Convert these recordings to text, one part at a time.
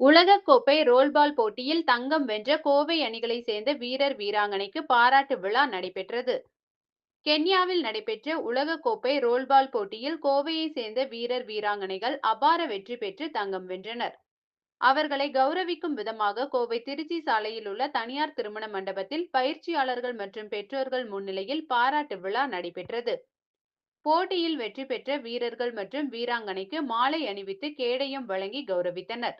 உலகக்கோப்பை ரோல்பால் போட்டியில் தங்கம் வென்ற கோவை அணிகளைச் சேர்ந்த வீரர் வீராங்கனைக்கு பாராட்டு விழா நடைபெற்றது. கென்யாவில் நடைபெற்ற உலகக்கோப்பை ரோல்பால் போட்டியில் கோவையை சேர்ந்த வீரர் வீராங்கனைகள் அபார வெற்றி பெற்று தங்கம் வென்றனர். அவர்களை கௌரவிக்கும் விதமாக கோவை திருச்சி சாலையில் உள்ள தனியார் திருமண மண்டபத்தில் பயிற்சியாளர்கள் மற்றும் பெற்றோர்கள் முன்னிலையில் பாராட்டு விழா நடைபெற்றது. போட்டியில் வெற்றி பெற்ற வீரர்கள் மற்றும் வீராங்கனைக்கு மாலை அணிவித்து கேடயம் வழங்கி கௌரவித்தனர்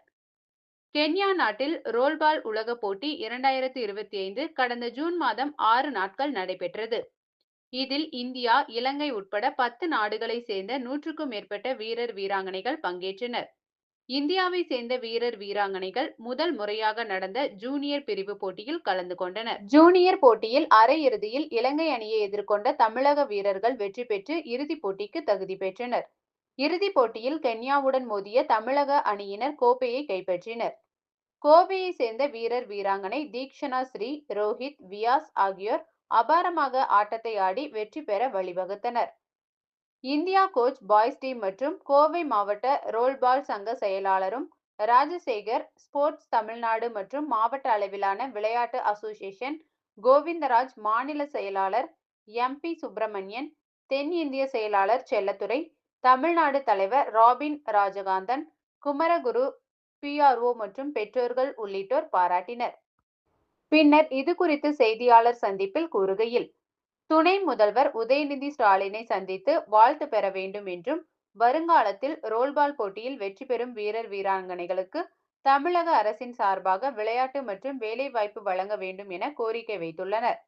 கென்யா நாட்டில் ரோல்பால் உலகப் போட்டி இரண்டாயிரத்தி இருபத்தி ஐந்து கடந்த ஜூன் மாதம் ஆறு நாட்கள் நடைபெற்றது. இதில் இந்தியா, இலங்கை உட்பட பத்து நாடுகளைச் சேர்ந்த நூற்றுக்கும் மேற்பட்ட வீரர் வீராங்கனைகள் பங்கேற்றனர். இந்தியாவை சேர்ந்த வீரர் வீராங்கனைகள் முதல் முறையாக நடந்த ஜூனியர் பிரிவு போட்டியில் கலந்து கொண்டனர். ஜூனியர் போட்டியில் அரையிறுதியில் இலங்கை அணியை எதிர்கொண்ட தமிழக வீரர்கள் வெற்றி பெற்று இறுதிப் போட்டிக்கு தகுதி பெற்றனர். இறுதிப் போட்டியில் கென்யாவுடன் மோதிய தமிழக அணியினர் கோப்பையை கைப்பற்றினர். கோவையை சேர்ந்த வீரர் வீராங்கனை தீக்ஷனா ஸ்ரீ, ரோஹித், வியாஸ் ஆகியோர் அபாரமாக ஆட்டத்தை ஆடி வெற்றி பெற வழிவகுத்தனர். இந்தியா கோச் பாய்ஸ் டீம் மற்றும் கோவை மாவட்ட ரோல்பால் சங்க செயலாளரும், ராஜசேகர் ஸ்போர்ட்ஸ் தமிழ்நாடு மற்றும் மாவட்ட அளவிலான விளையாட்டு அசோசியேஷன் கோவிந்தராஜ் மாநில செயலாளர் எம்பி சுப்பிரமணியன், தென் இந்திய செயலாளர் செல்லத்துறை தமிழ்நாடு தலைவர் ராபின் ராஜகாந்தன், குமரகுரு, பிஆர்ஓ மற்றும் பெற்றோர்கள் உள்ளிட்டோர் பாராட்டினர். பின்னர் இது குறித்து செய்தியாளர் சந்திப்பில் கூறுகையில், துணை முதல்வர் உதயநிதி ஸ்டாலினை சந்தித்து வாழ்த்து பெற வேண்டும் என்றும், வருங்காலத்தில் ரோல்பால் போட்டியில் வெற்றி பெறும் வீரர் வீராங்கனைகளுக்கு தமிழக அரசின் சார்பாக விளையாட்டு மற்றும் வேலைவாய்ப்பு வழங்க வேண்டும் என கோரிக்கை வைத்துள்ளனர்.